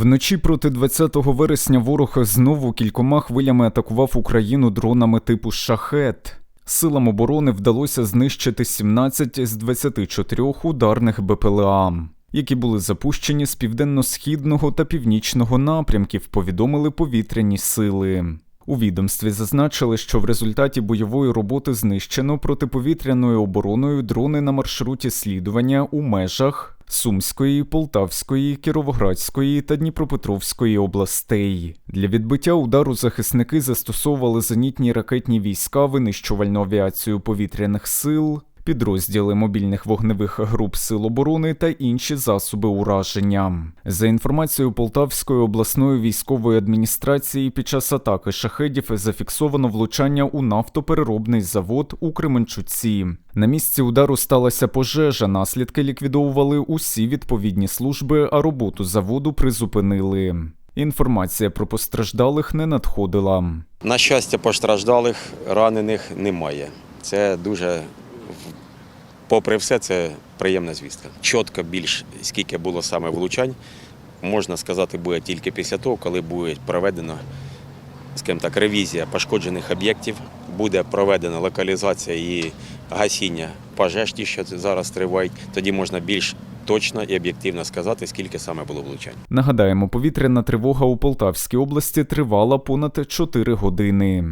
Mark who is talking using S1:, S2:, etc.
S1: Вночі проти 20 вересня ворог знову кількома хвилями атакував Україну дронами типу шахет. Силам оборони вдалося знищити 17 з 24 ударних БПЛА, які були запущені з південно-східного та північного напрямків, повідомили повітряні сили. У відомстві зазначили, що в результаті бойової роботи знищено протиповітряною обороною дрони на маршруті слідування у межах Сумської, Полтавської, Кіровоградської та Дніпропетровської областей. Для відбиття удару захисники застосовували зенітні ракетні війська, винищувальну авіацію повітряних сил, підрозділи мобільних вогневих груп сил оборони та інші засоби ураження. За інформацією Полтавської обласної військової адміністрації, під час атаки шахедів зафіксовано влучання у нафтопереробний завод у Кременчуці. На місці удару сталася пожежа. Наслідки ліквідовували усі відповідні служби, а роботу заводу призупинили. Інформація про постраждалих не надходила.
S2: На щастя, постраждалих, ранених немає. Це дуже, попри все, це приємна звістка. Чітко більш скільки було саме влучань, можна сказати, буде тільки після того, коли буде проведено скажімо так, ревізія пошкоджених об'єктів, буде проведена локалізація і гасіння пожеж, ті, що зараз тривають. Тоді можна більш точно і об'єктивно сказати, скільки саме було влучань.
S1: Нагадаємо, повітряна тривога у Полтавській області тривала понад 4 години.